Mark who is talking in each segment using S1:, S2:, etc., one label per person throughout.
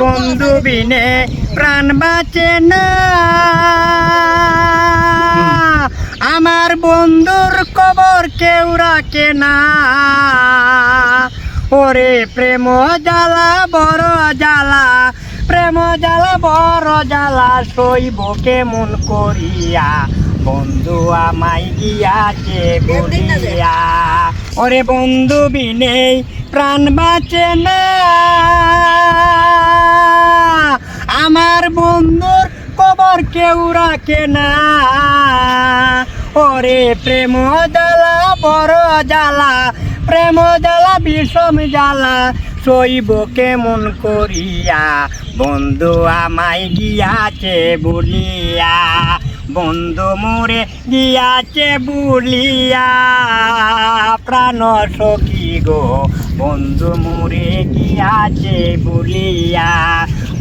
S1: বন্ধু বিনে প্রাণ বাঁচে না। আমার বন্ধুর কবর কেউ রাখে না। ওরে প্রেম জ্বালা, বড় জ্বালা, প্রেম জ্বালা, বড় জ্বালা সইব কেমন করিয়া। বন্ধু আমায় গিয়াছে বলিয়া। ওরে বন্ধু বিনে প্রাণ বাঁচে না আমার বন্ধুর কবর কেউ রাখে না ওরে প্রেম জ্বালা, বড় জ্বালা, প্রেম জ্বালা, বিষম জ্বালা, সইব কেমন করিয়া? বন্ধু আমায় গিয়াছে বলিয়া, বন্ধু মোরে গিয়াছে বলিয়া। প্রাণ সখী গো, বন্ধু মোরে গিয়াছে বলিয়া,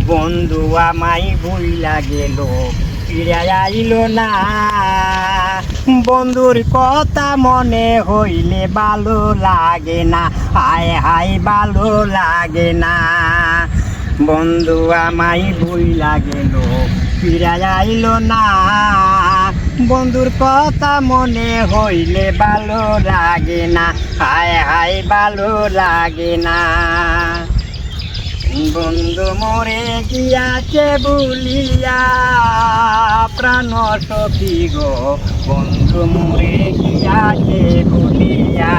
S1: বন্ধু আমায় ভুইলা গেল। না। বন্ধুর কথা মনে হইলে ভালো লাগে না। হায় হায়, ভালো লাগে না। বন্ধু আমায় ভুইলা গেল ফিরে আইল না। বন্ধুর কথা মনে হইলে ভালো লাগে না। হায় হায়, ভালো লাগে না। বন্ধু মরে গিয়াছে বলিয়া, প্রাণ সখী গো। বন্ধু মরে গিয়াছে বলিয়া।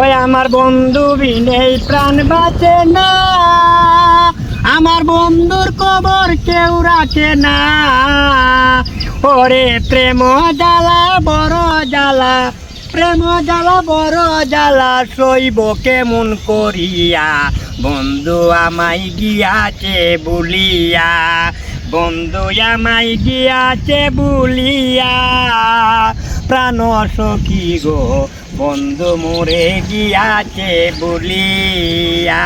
S1: ওই আমার বন্ধু বিনেই প্রাণ বাঁচে না, আমার বন্ধুর কবর কেউ রাখে না। ওরে প্রেম জ্বালা, বড় জ্বালা প্রেম জ্বালা, বড় জ্বালা সইব কেমন করিয়া? বন্ধু আমায় গিয়াছে বলিয়া, বন্ধু আমায় গিয়াছে বলিয়া। প্রাণ সখী গো, বন্ধু মোরে গিয়াছে বলিয়া।